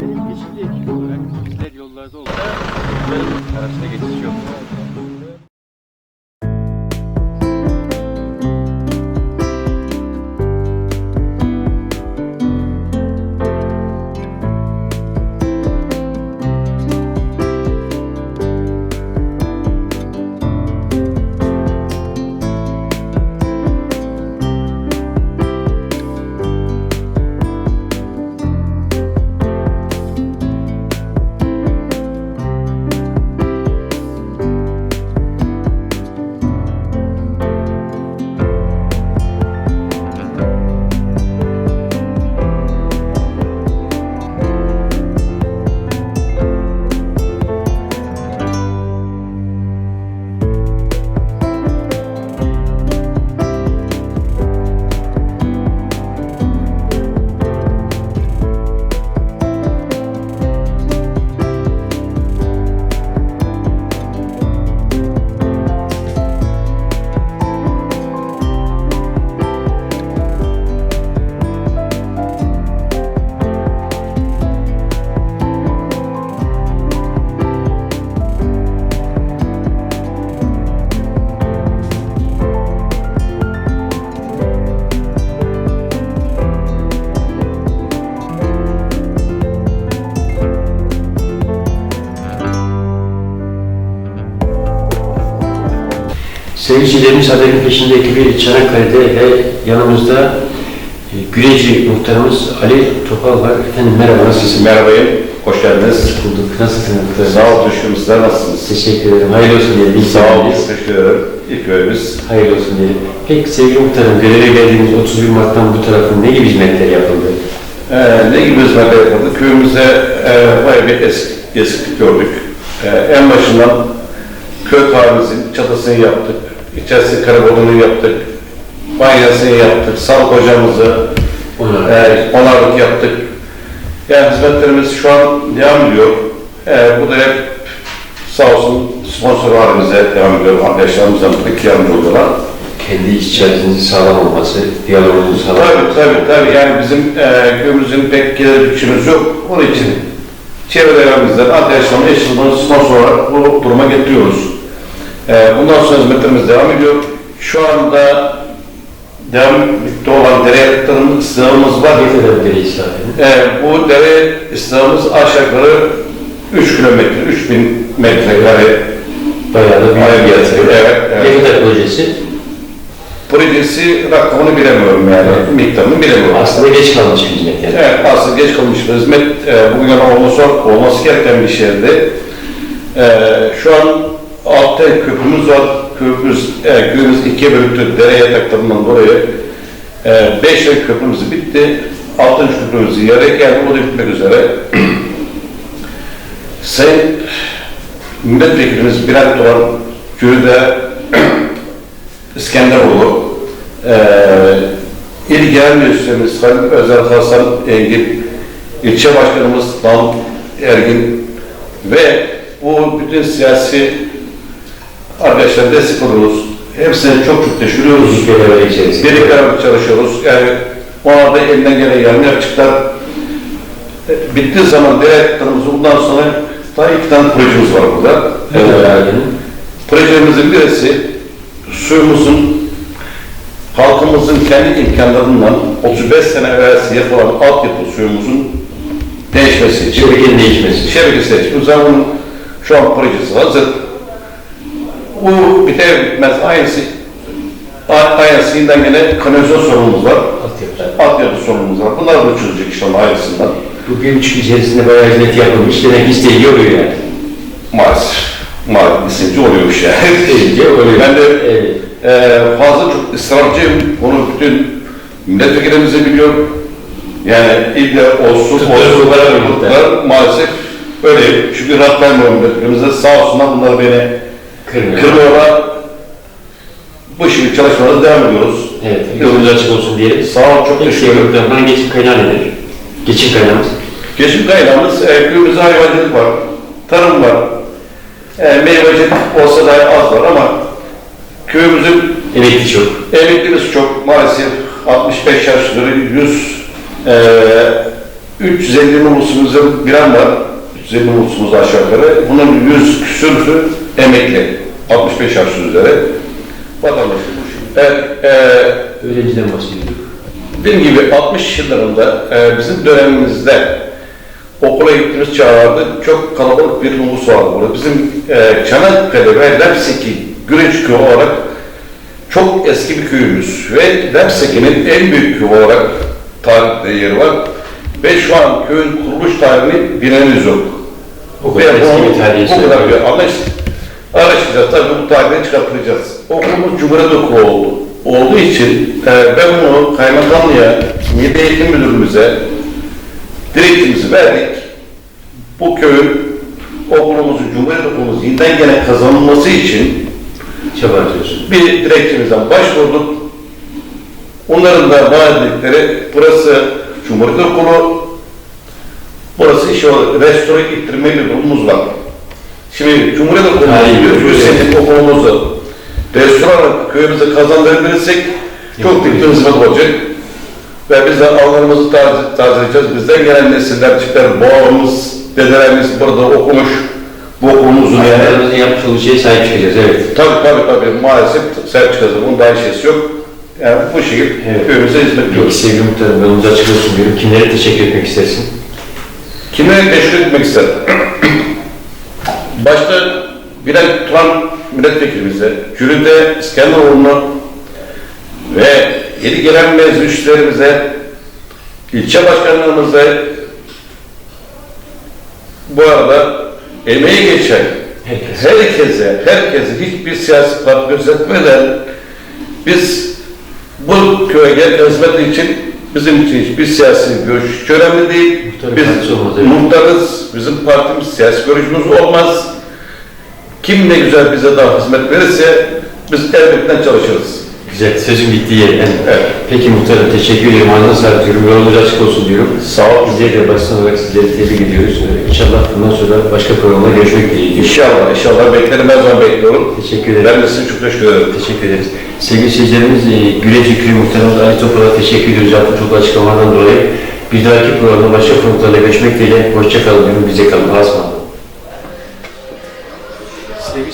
Benim geçici ekip olarak bizler yollarda yolların arasında geçiş yok. Sevgililerimiz haberin peşinde ekibi Çanakkale'de ve yanımızda e, Güreci muhtarımız Ali Topal var. Efendim merhaba nasılsınız? Merhabayım, hoş geldiniz. Hoş bulduk. Nasılsınız? Sağ olun, Sizler nasılsınız? Teşekkür ederim. Hayırlı olsun diyelim. İlk Sağ olun, teşekkür ederim. İlk görevimiz. Hayırlı olsun diyelim. Peki sevgili muhtarım göreve geldiğimiz 31 Mart'tan bu tarafın ne gibi hizmetler yapıldı? Ee, ne gibi hizmetler yapıldı? Köyümüzde e, bayağı bir eski, eskilik gördük. E, en başından köy kahvemizin çatısını yaptık. İçerisi karakolunu yaptık. Banyasını yaptık. Sağlık hocamızı e, onarlık yaptık. Yani hizmetlerimiz şu an devam ediyor. E, bu da hep sağ olsun sponsor halimize devam ediyor. Arkadaşlarımızdan pek yardımcı oluyorlar. Kendi iç içerisinizin sağlam olması, diyalogunuzun sağlam Tabii tabii tabii yani bizim e, köyümüzün pek gelir bütçemiz yok. Onun için çevrelerimizden arkadaşlarımın eşliğinde sponsor olarak bu duruma getiriyoruz. E, bundan sonra hizmetlerimiz devam ediyor. Şu anda devam etmekte olan dere yakıtlarının ıslahımız var. Ne kadar deri israfını? E, bu dere ıslahımız aşağı yukarı 3 kilometre, 3000 metrekare Bayağı da büyük bir yatırım. evet, evet. Ne kadar projesi? projesi rakamını bilemiyorum yani, miktarını bilemiyorum. Aslında geç kalmış bir hizmet yani. Evet, aslında geç kalmış bir hizmet. E, bugün olması, olması gereken bir şeydi. E, şu an altta köprümüz var. Köprümüz, e, köyümüz ikiye bölüktü dere yataklarından dolayı. E, beş ay köprümüz bitti. Altıncı köprümüz yarıya geldi. O da bitmek üzere. Sayın Milletvekilimiz Bülent Doğan Köyü'de İskenderoğlu, e, İl Genel Müdürümüz Halil Özel Hasan Engin, ilçe başkanımız Dal Ergin ve bu bütün siyasi arkadaşlar destek oluyoruz. Hepsine çok çok teşekkür ediyoruz. Birlikte çalışıyoruz. Yani onlar da elinden gelen yapacaklar. E, Bittiği zaman direktörümüz bundan sonra daha iki tane projemiz var burada. Evet. Ee, Projemizin birisi suyumuzun halkımızın kendi imkanlarından 35 sene evvelsi yapılan altyapı suyumuzun değişmesi Şebekenin değişmesi. şebeke seçimi zaman şu an projesi hazır. Bu biter aynısı a- aynısından gene kanalizasyon sorunumuz var. Altyapı. Sorunumuz var. Bunlar da çözecek inşallah aynısından. Bu bir buçuk içerisinde bayağı hizmet yapılmış. Demek isteği oluyor yani. Maalesef. Maalesef isimci oluyormuş yani. İsteği oluyor. Ben de Evet. Ee, fazla çok ısrarcıyım. Bunu bütün milletvekillerimiz de biliyor. Yani ille olsun, olsun, tuttular. Maalesef öyle. Çünkü rahat vermiyorum milletvekilerimize. Sağ olsunlar bunlar beni Kırmıyor. kırmıyorlar. Bu şimdi çalışmalara devam ediyoruz. Evet. Yolunuz açık olsun diyelim. Sağ olun, çok Peki teşekkür ederim. muhtarım, geçim kaynağı nedir? Geçim kaynağımız. Geçim kaynağımız, e, köyümüzde hayvancılık var, tarım var. E, meyvecilik olsa da az var ama köyümüzün Emekli çok. Emeklimiz çok maalesef 65 yaş üzeri 100 eee 350 numusumuzun bir an var. 350 numusumuz aşağı yukarı. Bunun 100 küsürü emekli. 65 yaş üzeri. Vatandaş. Evet, eee Öğrenciden bahsediyorduk. Dediğim gibi 60 yıllarında e, bizim dönemimizde okula gittiğimiz çağlarda çok kalabalık bir nüfus vardı burada. Bizim e, Çanakkale ve Lepseki Güreç köyü olarak çok eski bir köyümüz ve Lepseki'nin en büyük köy olarak tarihte yeri var. Ve şu an köyün kuruluş tarihini bilenimiz yok. O kadar eski bir tarihi Bu kadar bir anlayış. Araştıracağız. Tabii bu tarihi çıkartacağız. Okulumuz Cumhuriyet Okulu oldu. Olduğu için e, ben bunu kaymakamlığa, Milli Eğitim Müdürümüze direktifimizi verdik. Bu köyün okulumuzun, Cumhuriyet Okulumuz yeniden gene kazanılması için Çaba bir dilekçemizden başvurduk. Onların da vaadetleri burası Cumhuriyet Okulu, burası işte restore ettirme bir durumumuz var. Şimdi Cumhuriyet 100 senelik okulumuzu restore olarak köyümüze kazandırabilirsek çok büyük bir hizmet olacak. Ve biz de anılarımızı taze, tazeleyeceğiz. Bizden gelen nesiller, çıkar, babamız, dedelerimiz burada okumuş. Bu okulumuzun yani yapmış olduğu şeye sahip çıkacağız. Evet. Tabii tabii tabii maalesef sahip çıkacağız. Bunun daha şeysi yok. Yani bu şekilde Evet. köyümüze hizmet ediyoruz. sevgili muhtarım yolunuz açık olsun diyorum. Kimlere teşekkür etmek istersin? Kimlere teşekkür etmek isterim? Başta Bilal Turan milletvekilimize, Cürü'de İskenderoğlu'na ve yeni gelen meclislerimize, ilçe başkanlarımıza bu arada emeği geçen Herkes. herkese, herkese hiçbir siyasi parti gözetmeden biz bu köye hizmet için bizim için hiçbir siyasi görüş önemli değil. Muhtarın Biz partisi olmaz, evet. muhtarız, bizim partimiz siyasi görüşümüz olmaz. Kim ne güzel bize daha hizmet verirse biz elbette çalışırız. Güzel. Sözün bittiği yerden. Evet. Peki muhtarım teşekkür ederim. Ağzına sağlık diyorum. Yolunuz açık olsun diyorum. Sağ ol. Bizler de baştan olarak sizleri tebrik ediyoruz. Ee, İnşallah bundan sonra başka programda görüşmek dileğiyle. İnşallah, inşallah beklerim her zaman bekliyorum. Teşekkür ederim. Ben de size çok teşekkür ederim. Teşekkür ederiz. Sevgili seyircilerimiz, e, Güreci Köyü Muhtarımız Ali Topal'a teşekkür ediyoruz yaptığı çok açıklamalardan dolayı. Bir dahaki programda başka konuklarla görüşmek dileğiyle. Hoşça kalın diyorum. Bize kalın. Allah'a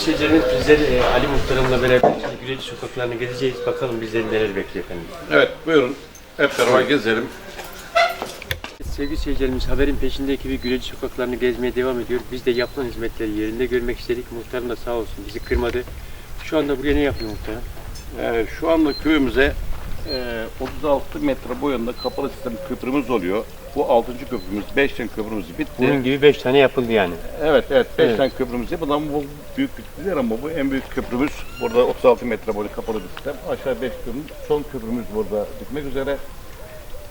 ısmarladık. Sevgili seyircilerimiz, bizler e, Ali Muhtarım'la beraber Güreci sokaklarını gezeceğiz. Bakalım bizleri neler bekliyor efendim. Evet, buyurun. Hep beraber gezelim. Sevgili seyircilerimiz, haberin peşinde ekibi Güreci sokaklarını gezmeye devam ediyor. Biz de yapılan hizmetleri yerinde görmek istedik. Muhtarım da sağ olsun bizi kırmadı. Şu anda buraya ne yapıyor muhtarım? Ee, şu anda köyümüze e, 36 metre boyunda kapalı sistem köprümüz oluyor. Bu 6. köprümüz, 5 tane köprümüz bitti. Bunun gibi 5 tane yapıldı yani. Evet, evet. 5 Evet. tane köprümüz yapıldı ama bu büyük değil ama bu en büyük köprümüz. Burada 36 metre boyunda kapalı bir sistem. Aşağı 5 köprümüz. Son köprümüz burada bitmek üzere.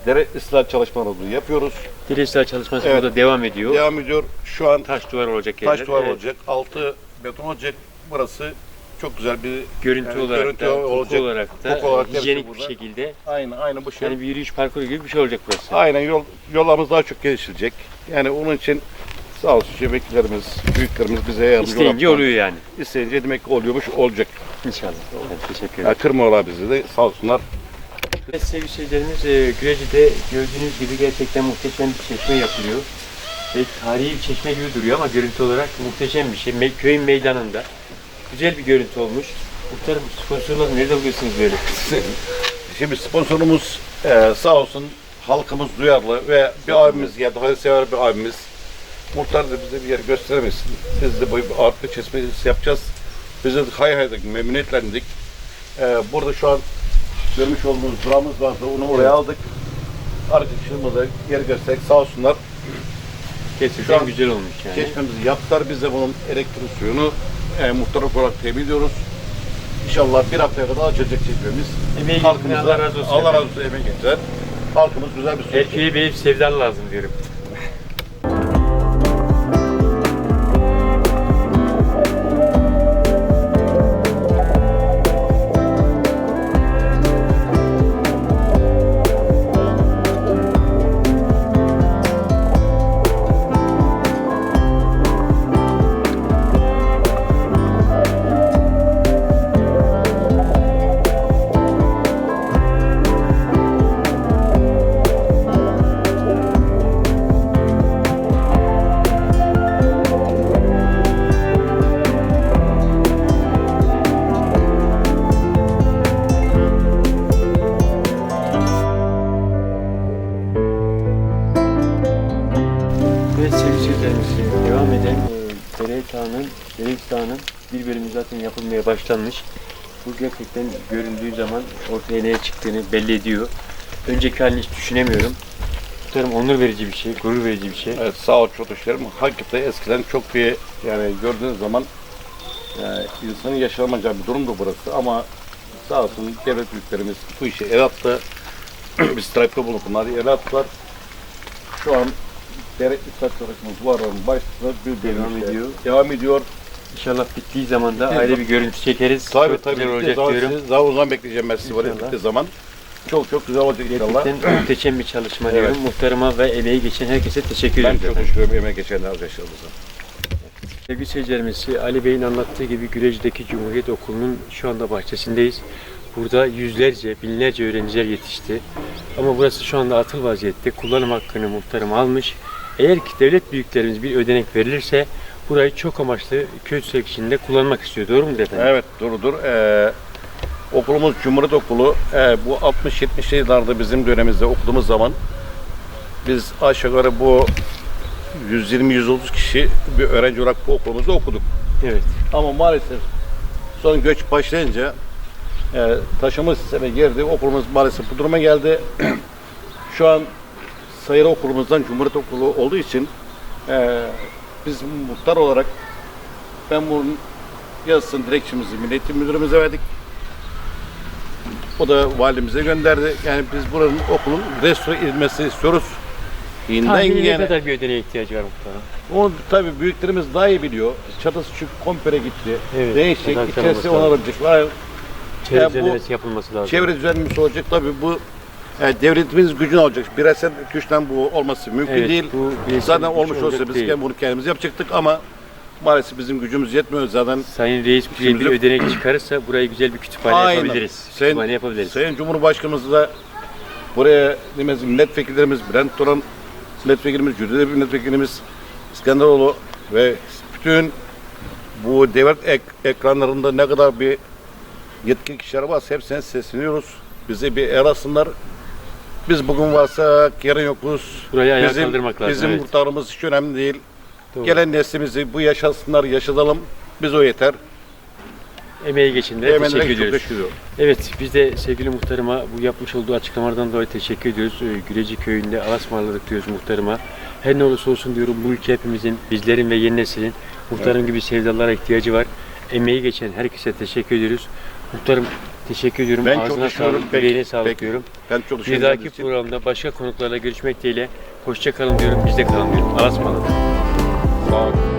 Dere ıslah çalışmalarımızı yapıyoruz. Diresler çalışması Evet. burada devam ediyor. Devam ediyor. Şu an Taş duvar olacak yerler. taş duvar Evet. olacak. Altı beton olacak. Burası çok güzel bir Görüntü Yani olarak görüntü da, olacak. koku olarak da, Koku olarak hijyenik bir şekilde. aynı aynı bu şey. Yani bir yürüyüş parkuru gibi bir şey olacak burası. Aynen yol yollarımız daha çok geliştirecek. Yani onun için sağ olsun şebeklerimiz, büyüklerimiz bize yardımcı İsteyince olan- oluyor yani. İsteyince demek oluyormuş, olacak. İnşallah. Evet, teşekkür ederim. Yani kırmıyorlar bizi de sağ olsunlar. Evet sevgili seyircilerimiz, e, Güreci'de gördüğünüz gibi gerçekten muhteşem bir çeşme yapılıyor. Ve tarihi bir çeşme gibi duruyor ama görüntü olarak muhteşem bir şey. Me- köyün meydanında. Güzel bir görüntü olmuş. Muhtarım sponsorlar nerede buluyorsunuz böyle? Şimdi sponsorumuz e, sağ olsun halkımız duyarlı ve bir abimiz geldi, hayırsever bir abimiz. Muhtar da bize bir yer gösteremesin. Biz de bu arka çeşmesi yapacağız. Biz de hay hay dedik, memnuniyetlendik. E, burada şu an görmüş olduğunuz duramız vardı, onu oraya aldık. Arkadaşlarımıza yer gösterdik, sağ olsunlar. An güzel olmuş yani. Çeşmemizi yaptılar, biz de bunun elektrik suyunu e, muhtarlık olarak temin ediyoruz. İnşallah bir haftaya kadar açılacak çeşmemiz. Emeği Allah razı olsun. Allah razı olsun emeği geçer. Halkımız güzel bir su köyü benim sevdan lazım diyorum. Başlanmış. Bu gerçekten göründüğü zaman ortaya neye çıktığını belli ediyor. Önceki halini hiç düşünemiyorum. Muhtarım onur verici bir şey, gurur verici bir şey. Evet, sağ ol çocuklarım. Hakikaten eskiden çok bir yani gördüğünüz zaman yani insanın yaşanamayacağı bir durumdu burası ama sağ olsun devlet büyüklerimiz bu işe el attı. Biz trafikte bulup bunları el attılar. Şu an dere iktisat çalışmamız bu aranın başında bir Devam ediyor. Devam ediyor. İnşallah bittiği zaman da ayrı bir görüntü çekeriz. Tabii Çok tabii. güzel olacak zaman diyorum. sizi Daha uzun bekleyeceğim ben sizi buraya İnşallah. bittiği zaman. Çok çok güzel olacak inşallah. Gerçekten muhteşem bir çalışma Evet. diyorum. Muhtarıma ve emeği geçen herkese teşekkür Ben ederim. çok teşekkür ederim emeğe geçenler arkadaşlarımıza. Sevgili seyircilerimiz, Ali Bey'in anlattığı gibi Gürecik'teki Cumhuriyet Okulu'nun şu anda bahçesindeyiz. Burada yüzlerce, binlerce öğrenciler yetişti. Ama burası şu anda atıl vaziyette. Kullanım hakkını muhtarım almış. Eğer ki devlet büyüklerimiz bir ödenek verilirse burayı çok amaçlı köy tüfek içinde kullanmak istiyor. Doğru mu efendim? Evet doğrudur. Ee, okulumuz Cumhuriyet Okulu. Ee, bu 60-70'li yıllarda bizim dönemimizde okuduğumuz zaman biz aşağı yukarı bu 120-130 kişi bir öğrenci olarak bu okulumuzda okuduk. Evet. Ama maalesef son göç başlayınca e, taşıma sisteme girdi. Okulumuz maalesef bu duruma geldi. Şu an sayılı okulumuzdan Cumhuriyet Okulu olduğu için e, biz muhtar olarak ben bunun yazısını dilekçemizi Milli Eğitim Müdürümüze verdik. O da valimize gönderdi. Yani biz buranın okulun restore edilmesini istiyoruz. İnden Tahmini ne yani. kadar bir ödeneğe ihtiyacı var muhtarım? Onu tabii büyüklerimiz daha iyi biliyor. Çatısı çünkü komple gitti. Evet, Değişecek, içerisi olması lazım. onarılacak. Çevre Ya bu- düzenlemesi yapılması lazım. Çevre düzenlemesi olacak. Tabii bu yani devletimiz gücünü alacak. Bireysel güçten bu olması mümkün Evet, değil. bu bireysel Zaten güç olmuş olacak olsa biz değil. kendi bunu kendimiz yapacaktık ama maalesef bizim gücümüz yetmiyor zaten. Sayın Reis buraya bir Şimdi- ödenek çıkarırsa burayı güzel bir kütüphane Aynen. yapabiliriz. Sayın- kütüphane yapabiliriz. Sayın Cumhurbaşkanımız da buraya demez milletvekillerimiz Bülent Turan milletvekilimiz, Cüdede milletvekilimiz İskenderoğlu ve bütün bu devlet ek- ekranlarında ne kadar bir yetkili kişiler varsa hepsine sesleniyoruz. Bize bir el alsınlar. Biz bugün varsa yarın yokuz. Burayı ayağa bizim, kaldırmak lazım, Bizim evet. muhtarımız hiç önemli değil. Doğru. Gelen neslimizi bu yaşasınlar, yaşatalım. Biz o yeter. Emeği geçin de Emeğine teşekkür ediyoruz. teşekkür ediyorum. Evet biz de sevgili muhtarıma bu yapmış olduğu açıklamalardan dolayı teşekkür ediyoruz. Ee, Güreci köyünde alasmarladık diyoruz muhtarıma. Her ne olursa olsun diyorum bu ülke hepimizin, bizlerin ve yeni neslin muhtarım gibi sevdalara ihtiyacı var. Emeği geçen herkese teşekkür ediyoruz. Muhtarım teşekkür ediyorum. Ben çok Ağzına teşekkür ederim. sağlık, yüreğine sağlık peki. diyorum. Ben çok teşekkür Bir dahaki programda başka konuklarla görüşmek dileğiyle. Hoşça kalın diyorum, bizde kalın diyorum. Alasmarladık. Sağ olun.